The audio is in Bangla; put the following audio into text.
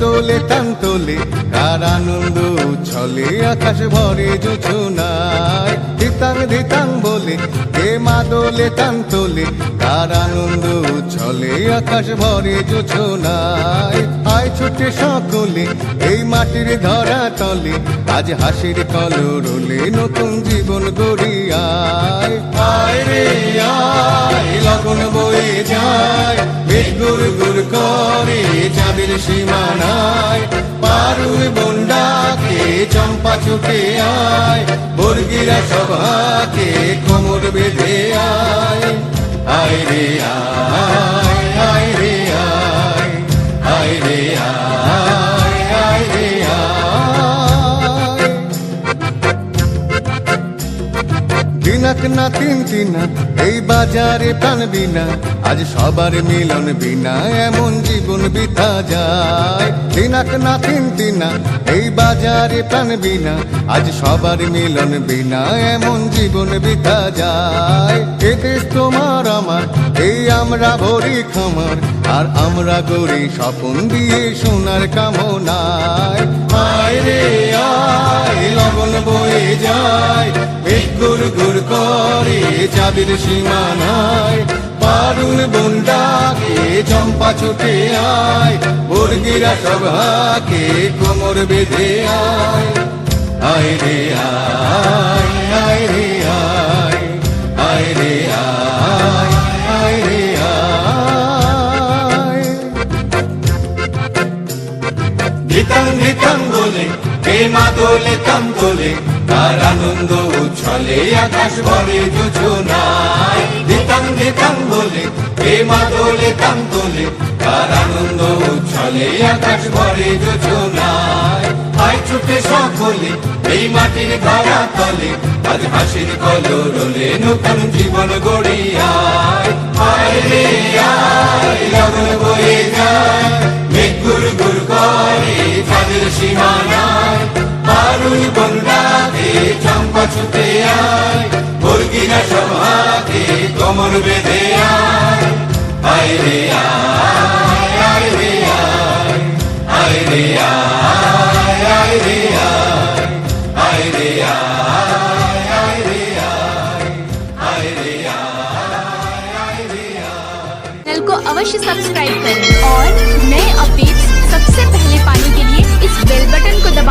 তোলে টান তোলে, কার আনন্দ ছলে আকাশ ভরে জোছনায়। দিতাং দিতাং বলে, কে মা দোলে টান তোলে, কার আনন্দ ছলে আকাশ ভরে জোছনায়। আয় ছুটে সকলে, এই মাটির ধরা তলে, আজ হাসির কলরলে নতুন জীবন গড়িয়ায়। চাঁদের সীমানায়, পারুই বন্ডাকে, চম্পা চুকে আয়, বর্গিরা সভাকে কোমর বেঁধে আয়। আয় রে আয়। না তিন তিনা এই বাজারে প্রাণ বিনা, আজ সবার মিলন বিনা, এমন জীবন বিতা যায়। দিনাক না তিন তিনা, এই বাজারে প্রাণ বিনা, আজ সবার মিলন বিনা, এমন জীবন বিতা যায়। এ দেশ তোমার আমার, এই আমরা ভরি খামার, আর আমরা গড়ি স্বপন দিয়ে সোনার কামনায়। আয় রে, আয় লগন বয়ে যায় গুর গুর চাঁদের সীমানায়, পারুল বন্ডাকে চম্পা ছুটে আয়, বর্গিরা সভাকে কোমর বেঁধে আয়। আয় রে আয় আয় রে আয় আয় রে আয় আয় রে আয়। ধিতাং ধিতাং বলে কে মা দোলে তোলে তার আনন্দ উচ্ছলে আকাশ ভরে যোজনায়। ধিতাং ধিতাং বলে কে মা দোলে, তাম তোলে। তার আনন্দ উচ্ছলে আকাশ ভরে যোজনায়। আয় ছুটে সকলে, এই মাটির ধরা তলে। আজ হাসির কলরলে নতুন জীবন গড়িয়ায়। আয় রে আয় লগন বয়ে যায় চম্পা ছুটে আয় মুরগিরা সভাকে কোমর বেঁধে আয় আয় রে আয় আয় রে আয় আয় রে আয় আয় রে আয় আয় রে আয় আয় রে আয় আয় রে आय आय रे आय चैनल को अवश्य सब्सक्राइब करें और नए अपडेट्स सबसे पहले पाने के लिए इस बेल बटन को दबाना न